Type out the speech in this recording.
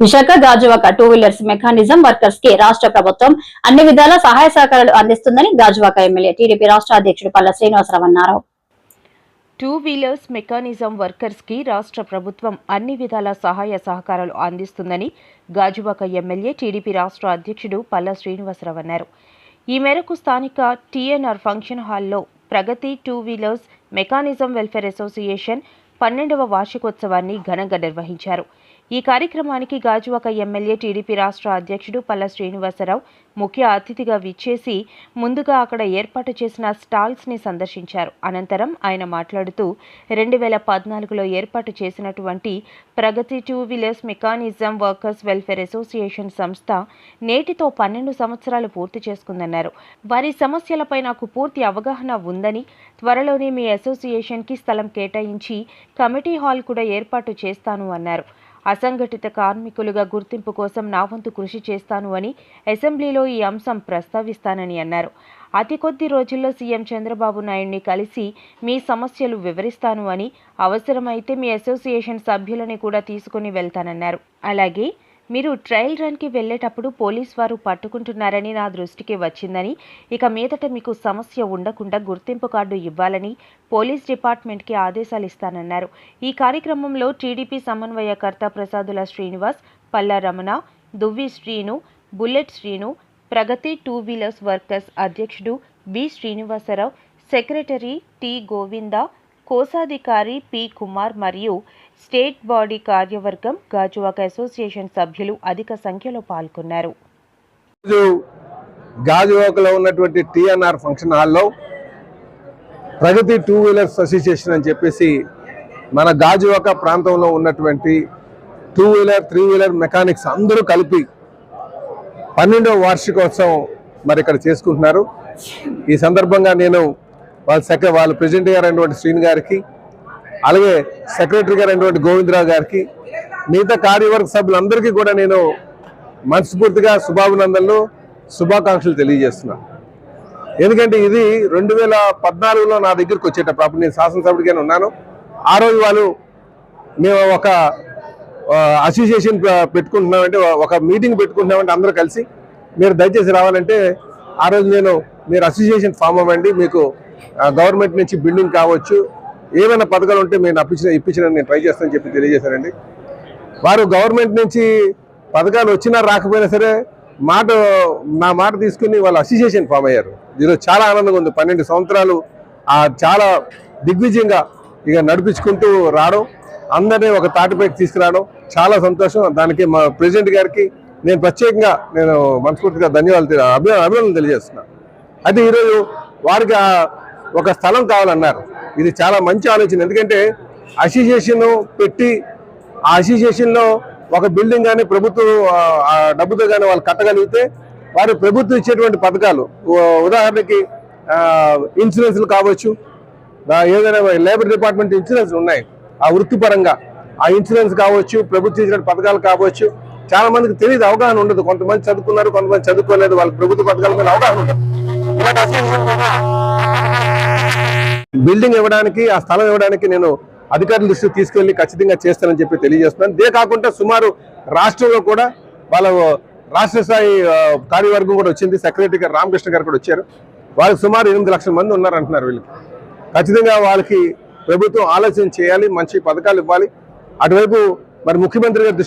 Visakha Gajuwaka two wheelers mechanism వర్కర్స్కి రాష్ట్ర ప్రభుత్వం అన్ని విధాల సహాయ సహకారాలు అందిస్తుందని గాజువాక ఎమ్మెల్యే టీడీపీ రాష్ట్ర అధ్యక్షుడు పల్ల శ్రీనివాసరావు అన్నారు. టూ వీలర్స్ మెకానిజం వర్కర్స్కి రాష్ట్ర ప్రభుత్వం అన్ని విధాల సహాయ సహకారాలు అందిస్తుందని గాజువాక ఎమ్మెల్యే టీడీపీ రాష్ట్ర అధ్యక్షుడు పల్ల శ్రీనివాసరావు అన్నారు. ఈ మేరకు స్థానిక టీఎన్ఆర్ ఫంక్షన్ హాల్లో Pragati two wheelers mechanism welfare association పన్నెండవ వార్షికోత్సవాన్ని ఘనంగా నిర్వహించారు. ఈ కార్యక్రమానికి గాజువాక ఎమ్మెల్యే టీడీపీ రాష్ట్ర అధ్యక్షుడు పల్ల శ్రీనివాసరావు ముఖ్య అతిథిగా విచ్చేసి ముందుగా అక్కడ ఏర్పాటు చేసిన స్టాల్స్ని సందర్శించారు. అనంతరం ఆయన మాట్లాడుతూ రెండు వేల పద్నాలుగులో ఏర్పాటు చేసినటువంటి Pragati two wheelers mechanism workers welfare association సంస్థ నేటితో పన్నెండు సంవత్సరాలు పూర్తి చేసుకుందన్నారు. వారి సమస్యలపై నాకు పూర్తి అవగాహన ఉందని త్వరలోనే మీ అసోసియేషన్కి స్థలం కేటాయించి కమిటీ హాల్ కూడా ఏర్పాటు చేస్తాను అన్నారు. అసంఘటిత కార్మికులుగా గుర్తింపు కోసం నా వంతు కృషి చేస్తాను అని అసెంబ్లీలో ఈ అంశం ప్రస్తావిస్తానని అన్నారు. అతి కొద్ది రోజుల్లో సీఎం చంద్రబాబు నాయుడిని కలిసి మీ సమస్యలు వివరిస్తాను అని అవసరమైతే మీ అసోసియేషన్ సభ్యులని కూడా తీసుకుని వెళ్తానన్నారు. అలాగే మీరు ట్రయల్ రన్కి వెళ్ళేటప్పుడు పోలీస్ వారు పట్టుకుంటున్నారని నా దృష్టికి వచ్చిందని ఇక మీదట మీకు సమస్య ఉండకుండా గుర్తింపు కార్డు ఇవ్వాలని పోలీస్ డిపార్ట్మెంట్కి ఆదేశాలు ఇస్తానన్నారు. ఈ కార్యక్రమంలో టీడీపీ సమన్వయకర్త Prasadula Srinivas Palla Ramana Duvvi Srinu bullet Srinu Pragati two wheelers workers అధ్యక్షుడు B Srinivasarao secretary T Govinda కోశాధికారి పి. కుమార్ మరియు స్టేట్ బాడీ కార్యవర్గం గాజువాక అసోసియేషన్ సభ్యులు అధిక సంఖ్యలో పాల్గొన్నారు. గాజువాకలో ఉన్నటువంటి టిఎన్ఆర్ ఫంక్షన్ హాల్లో ప్రగతి టూ వీలర్స్ అసోసియేషన్ అని చెప్పేసి మన గాజువాక ప్రాంతంలో ఉన్నటువంటి two wheeler three wheeler mechanics అందరూ కలిపి పన్నెండవ వార్షికోత్సవం మరి ఇక్కడ చేసుకుంటున్నారు. ఈ సందర్భంగా నేను వాళ్ళ సెక్ర వాళ్ళ ప్రెసిడెంట్ గారు అయినటువంటి శ్రీని గారికి అలాగే సెక్రటరీ గారు అయినటువంటి గోవిందరావు గారికి మిగతా కార్యవర్గ సభ్యులందరికీ కూడా నేను మనస్ఫూర్తిగా శుభాభినందనలు శుభాకాంక్షలు తెలియజేస్తున్నాను ఎందుకంటే ఇది రెండు వేల పద్నాలుగులో నా దగ్గరికి వచ్చేటప్పుడు అప్పుడు నేను శాసనసభ్యుడిగానే ఉన్నాను. ఆ రోజు వాళ్ళు మేము ఒక అసోసియేషన్ పెట్టుకుంటున్నామంటే ఒక మీటింగ్ పెట్టుకుంటున్నామంటే అందరూ కలిసి మీరు దయచేసి రావాలంటే ఆ రోజు నేను మీరు అసోసియేషన్ ఫామ్ అవ్వండి మీకు గవర్నమెంట్ నుంచి బిల్డింగ్ కావచ్చు ఏమైనా పథకాలు ఉంటే మేము అప్పించిన ఇప్పించిన నేను ట్రై చేస్తానని చెప్పి తెలియజేశారండి. వారు గవర్నమెంట్ నుంచి పథకాలు వచ్చినా రాకపోయినా సరే మాట నా మాట తీసుకుని వాళ్ళు అసోసియేషన్ ఫామ్ అయ్యారు. ఈరోజు చాలా ఆనందంగా ఉంది. పన్నెండు సంవత్సరాలు ఆ చాలా దిగ్విజయంగా ఇక నడిపించుకుంటూ రావడం అందరినీ ఒక తాటిపైకి తీసుకురావడం చాలా సంతోషం. దానికి మా ప్రెసిడెంట్ గారికి నేను ప్రత్యేకంగా నేను మనస్ఫూర్తిగా ధన్యవాదాలు అభి అభినందనలు తెలియజేస్తున్నాను అయితే ఈరోజు వారికి ఒక స్థలం కావాలన్నారు. ఇది చాలా మంచి ఆలోచన. ఎందుకంటే అసోసియేషన్ పెట్టి ఆ అసోసియేషన్లో ఒక బిల్డింగ్ కానీ ప్రభుత్వం ఆ, డబ్బుతో కానీ వాళ్ళు కట్టగలిగితే వారు ప్రభుత్వం ఇచ్చేటువంటి పథకాలు. ఉదాహరణకి ఇన్సూరెన్స్లు కావచ్చు ఏదైనా లేబర్ డిపార్ట్మెంట్ ఇన్సూరెన్స్ ఉన్నాయి. ఆ వృత్తిపరంగా ఆ ఇన్సూరెన్స్ కావచ్చు ప్రభుత్వం ఇచ్చిన పథకాలు కావచ్చు. చాలా మందికి తెలియదు అవగాహన ఉండదు. కొంతమంది చదువుకున్నారు కొంతమంది చదువుకోలేదు వాళ్ళ ప్రభుత్వ పథకాల మీద అవగాహన ఉండదు. బిల్డింగ్ ఇవ్వడానికి ఆ స్థలం ఇవ్వడానికి నేను అధికారుల దృష్టికి తీసుకెళ్ళి ఖచ్చితంగా చేస్తానని చెప్పి తెలియజేస్తున్నాను. ఇదే కాకుండా సుమారు రాష్ట్రంలో కూడా వాళ్ళ రాష్ట్ర స్థాయి కార్యవర్గం కూడా వచ్చింది. సెక్రటరీ గారు రామకృష్ణ గారు కూడా వచ్చారు. వాళ్ళకి సుమారు ఎనిమిది లక్షల మంది ఉన్నారు అంటున్నారు వీళ్ళకి. ఖచ్చితంగా వాళ్ళకి ప్రభుత్వం ఆలోచన చేయాలి మంచి పథకాలు ఇవ్వాలి. అటువైపు మరి ముఖ్యమంత్రి గారు